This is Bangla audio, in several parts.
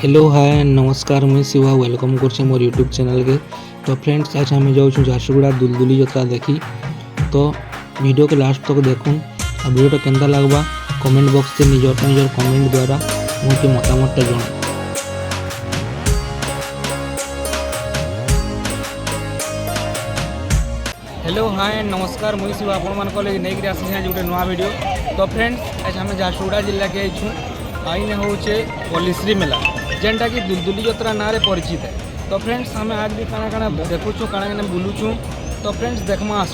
हेलो हाय नमस्कार मुझे शिवा वेलकम करछे मोर यूट्यूब चैनल के। तो फ्रेंड्स आज हमें जाऊँ झारसुगुड़ा दुलदुली जत्रा देखी। तो वीडियो के लास्ट तक देखूँ। আর ভিডিওটা কেমন লাগবা কমেন্ট বক্সে নিজের নিজের কমেন্ট দ্বারা মোকে মতামতটা জানাও হ্যালো হাই নমস্কার মুই শিব আপনার লাগে নেই আসছি আজ গোটে নয় ভিডিও তো ফ্রেন্ডস আজ আমি ঝারসুগুড়া জেলাকে আইছু আইনে হচ্ছে পল্লিশ্রী মেলা যেনটাকি দুলদুলি যাত্রা নাঁরে পরিচিত? তো ফ্রেন্ডস আমি আজ বি কাଣା কাଣା দেখুছু কাଣା কাଣା বুলুছু। তো ফ্রেন্ডস দেখমা আস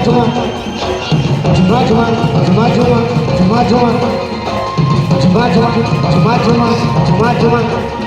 cuma cuma cuma cuma cuma cuma cuma cuma cuma